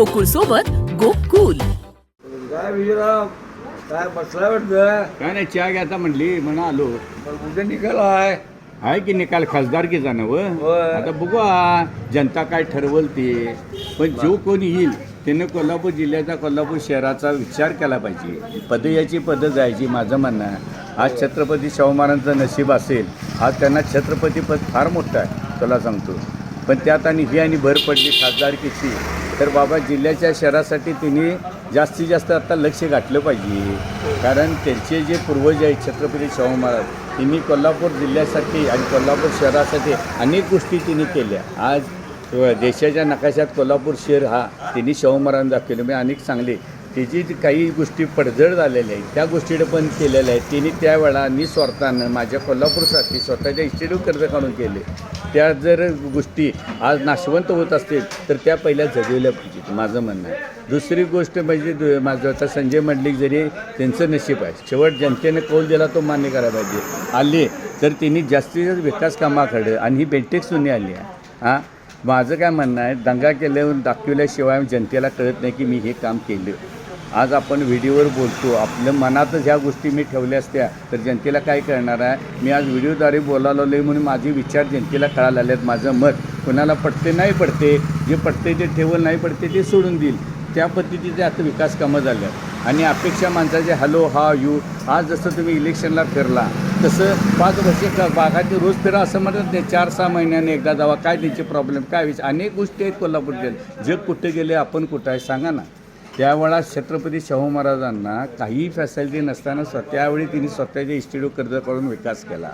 गोकुळ सोबत गोकुल. काय विजयराव? काय बसला वाटतं? काय नाही चहा घ्यायचा म्हणली म्हणून आलो. उद्या निघाला आहे. आहे की निकाल खासदारकीचा ना व होय. आता बघू जनता काय ठरवल ते. पण जो कोणी येईल? त्यानं कोल्हापूर जिल्ह्याचा कोल्हापूर शहराचा विचार केला पाहिजे. पद याची पद जायची माझं म्हणणं आहे. आज छत्रपती शाहू महाराजांचं नशीब असेल आज त्यांना छत्रपती पद फार मोठं आहे तुला सांगतो. पण त्यात आणि ही आणि भर पडली खासदारकीची तर बाबा जिल्ह्याच्या शहरासाठी तिने जास्तीत जास्त आता लक्ष घातलं पाहिजे. कारण त्यांचे जे पूर्वज आहेत छत्रपती शाहू महाराज तिने कोल्हापूर जिल्ह्यासाठी आणि कोल्हापूर शहरासाठी अनेक गोष्टी तिने केल्या. आज देशाच्या नकाशात कोल्हापूर शहर हा त्यांनी शाहू महाराजांनी दाखवले. म्हणजे अनेक चांगले त्याची काही गोष्टी पडझड झालेल्या आहेत त्या गोष्टी पण केलेल्या आहेत. तिने त्यावेळा निस्वार्थानं माझ्या कोल्हापूरसाठी स्वतःच्या इन्स्टिट्यूट कर्ज काढून केले. त्या जर गोष्टी आज नाशवंत होत असतील तर त्या पहिल्या जगवल्या पाहिजेत माझं म्हणणं आहे. दुसरी गोष्ट म्हणजे दु- माझं आता संजय मंडलिक जरी त्यांचं नशीब आहे शेवट जनतेने कौल दिला तो मान्य करायला पाहिजे. आले तर त्यांनी जास्तीत जास्त विकास कामाकडे आणि ही बेंटेक्स सुनी आली आहे. हां? माझं काय म्हणणं आहे दंगा केल्यावर दाखविल्याशिवाय जनतेला कळत नाही की मी हे काम केलं. आज आपण व्हिडिओवर बोलतो. आपल्या मनातच ह्या गोष्टी मी ठेवल्या असत्या. तर जनतेला काय कळणार आहे? मी आज व्हिडिओद्वारे बोलायला आलो म्हणून माझे विचार जनतेला कळायला आले आहेत. माझं मत कुणाला पडते नाही पडते जे पडते ते ठेवलं नाही पडते ते सोडून देईल. त्या पद्धतीचे आता विकास कामं आहेत. आणि अपेक्षा माणसाचे हॅलो हा यू आज जसं तुम्ही इलेक्शनला फिरला तसं पाच वर्षे बागाचे रोज फिरा असं म्हणत नाही. चार सहा महिन्याने एकदा जावा. काय त्यांचे प्रॉब्लेम काय विचार अनेक गोष्टी आहेत कोल्हापूर जग कुठे गेले आपण कुठं आहे? सांगा ना. त्यावेळा छत्रपती शाहू महाराजांना काही फॅसिलिटी नसताना स्व त्यावेळी तिने स्वतःचे इन्स्टिट्यूट कर्ज करून विकास केला.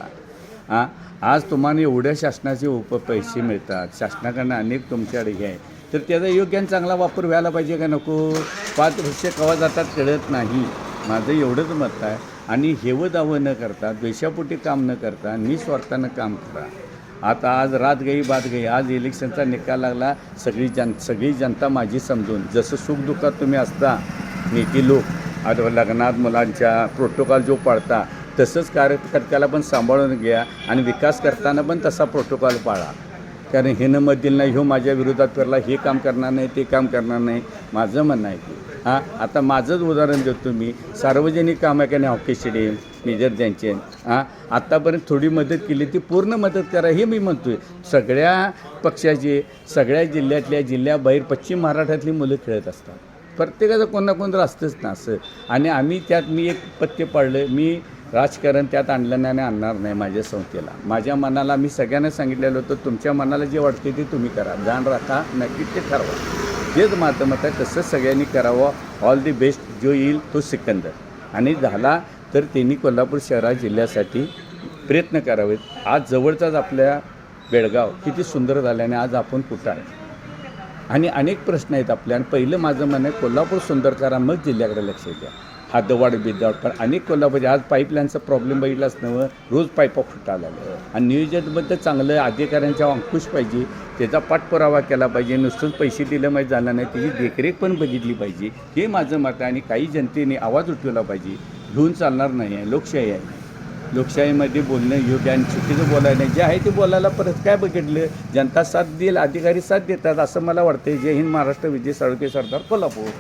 हां? आज तुम्हाला एवढ्या शासनाचे उप पैसे मिळतात. शासनाकडनं अनेक तुमच्याकडे हे आहे. तर त्याचा योग्य आणि चांगला वापर व्हायला पाहिजे का नको? पाच वर्षे कवा जातात कळत नाही. माझं एवढंच मत आहे. आणि हेवं दावं न करता द्वेषापोटी काम न करता निस्वार्थानं काम करा. आता आज रात गई बात गई. आज इलेक्शनचा निकाल लागला. सगळी जन सगळी जनता माझी समजून जसं सुखदुःखात तुम्ही असता नेते लोक आता लग्नात मुलांच्या प्रोटोकॉल जो पाळता तसंच कार्यकर्त्याला पण सांभाळून घ्या आणि विकास करताना पण तसा प्रोटोकॉल पाळा. कारण हे न मत दिलं नाही ह्यो माझ्या विरोधात फिरला हे काम करणार नाही ते काम करणार नाही. माझं म्हणणं आहे की हां आता माझंच उदाहरण देतो मी. सार्वजनिक काम आहे का नाही हॉकी स्टेडियम मेजर ध्यानचंद हां आत्तापर्यंत थोडी मदत केली ती पूर्ण मदत करा हे मी म्हणतो आहे सगळ्या पक्षाचे सगळ्या जिल्ह्यातल्या जिल्ह्याबाहेर पश्चिम महाराष्ट्रातली मुलं खेळत असतात. प्रत्येकाचं कोण ना कोण तर असतंच ना असं. आणि आम्ही त्यात मी एक पथ्य पाडलं मी राजकारण त्यात आणलं नाही आणि आणणार नाही माझ्या संस्थेला. माझ्या मनाला मी सगळ्यांना सांगितलेलं होतं तुमच्या मनाला जे वाटते ते तुम्ही करा. जाण राखा नक्की ते ठरवा. तेच माझं मत आहे तसंच सगळ्यांनी करावं ऑल दी बेस्ट जो येईल तो सिकंदर. आणि झाला तर त्यांनी कोल्हापूर शहरा जिल्ह्यासाठी प्रयत्न करावेत. आज जवळचाच आपल्या बेळगाव किती सुंदर झाल्याने आज आपण कुठं आहे? आणि अनेक प्रश्न आहेत आपल्या. आणि पहिलं माझं म्हणणं आहे कोल्हापूर सुंदर करा मग जिल्ह्याकडे लक्ष द्या. हातवाड बिदवाड पण अनेक कोल्हापूर आज पाईपलाईनचा प्रॉब्लेम बघितलाच नव्हतं रोज पाईपा फुटायला लागल्या आणि नियोजनबद्दल चांगलं अधिकाऱ्यांच्या अंकुश पाहिजे त्याचा पाठपुरावा केला पाहिजे नुसतंच पैसे दिलं माहीत झालं नाही त्याची देखरेख पण बघितली पाहिजे. हे माझं मत आहे आणि काही जनतेने आवाज उठवला पाहिजे. घेऊन चालणार नाही आहे. लोकशाही आहे. लोकशाहीमध्ये बोलणं योग्य आणि चुकीचं बोलायला नाही. जे आहे ते बोलायला परत काय बघितलं? जनता साथ देईल अधिकारी साथ देतात असं मला वाटतं जय हिंद महाराष्ट्र विजय साळुके सरदार कोल्हापूर.